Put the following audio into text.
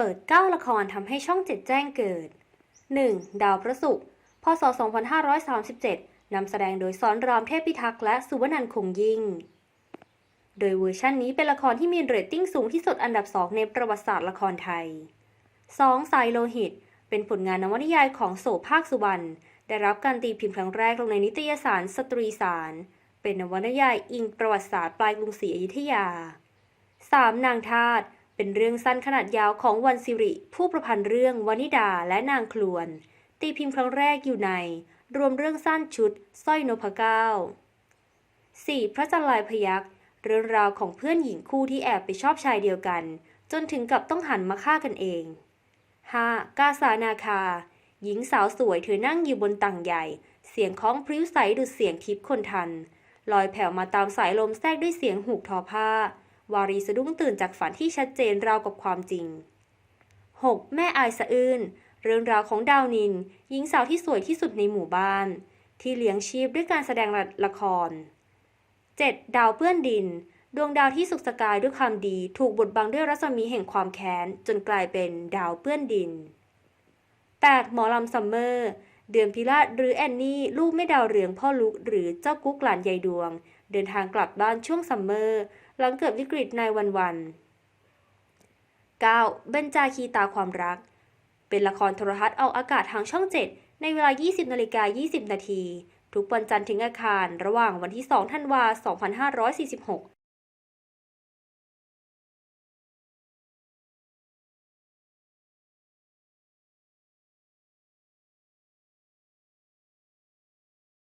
เปิด 9 ละครทำให้ช่องเจ็ดแจ้งเกิด 1. ดาวพระศุกร์ พศ 2537 นำแสดงโดยสอนรามเทพพิทักษ์และสุวรรณันคงยิ่ง โดยเวอร์ชันนี้เป็นละครที่มีเรตติ้งสูงที่สุดอันดับ2ในประวัติศาสตร์ละครไทย 2. สายโลหิต เป็นผลงานนวนิยายของโสภาคสุวรรณ ได้รับการตีพิมพ์ครั้งแรกลงในนิตยสารสตรีสาร เป็นนวนิยายอิงประวัติศาสตร์ปลายกรุงศรีอยุธยา 3. นางทาต เป็นเรื่องสั้นขนาดยาวของวันสิริ ผู้ประพันธ์เรื่องวนิดาและนางคลวน ตีพิมพ์ครั้งแรกอยู่ใน รวมเรื่องสั้นชุดสร้อยนพเก้า 4. พระจันทร์ลายพยักษ์เรื่องราวของเพื่อนหญิงคู่ที่แอบไปชอบชายเดียวกัน จนถึงกับต้องหันมาฆ่ากันเอง 5. กาสานาคา หญิงสาวสวยเธอนั่งอยู่บนตังใหญ่ เสียงของพริ้วใสดุดเสียงทิพย์คนทัน ลอยแผ่วมาตามสายลมแทรกด้วยเสียงหูกทอผ้า วารีสะดุ้งตื่นจากฝันที่ชัดเจนราวกับความจริง 6. แม่อายสะอื้นเรื่องราวของดาวนิน หญิงสาวที่สวยที่สุดในหมู่บ้าน ที่เลี้ยงชีพด้วยการแสดงละคร 7. ดาวเปื้อนดิน ดวงดาวที่สุกสกายด้วยความดี ถูกบดบังด้วยรัศมีแห่งความแค้น จนกลายเป็นดาวเปื้อนดิน 8. หมอลำซัมเมอร์ เดือนพิราชหรือแอนนี่ ลูกแม่ดาวเรืองพ่อลุกหรือเจ้ากุ๊กหลานยายดวง เดินทางกลับบ้านช่วงซัมเมอร์ หลังเกิดวิกฤตในวันวัน 9. เบญจาคีตาความรัก เป็นละครโทรทัศน์ออกอากาศทางช่อง 7 ในเวลา 20นาฬิกา20 นาที ทุกวันจันทร์ถึงอาคาร ระหว่างวันที่ 2 ธันวาคม2546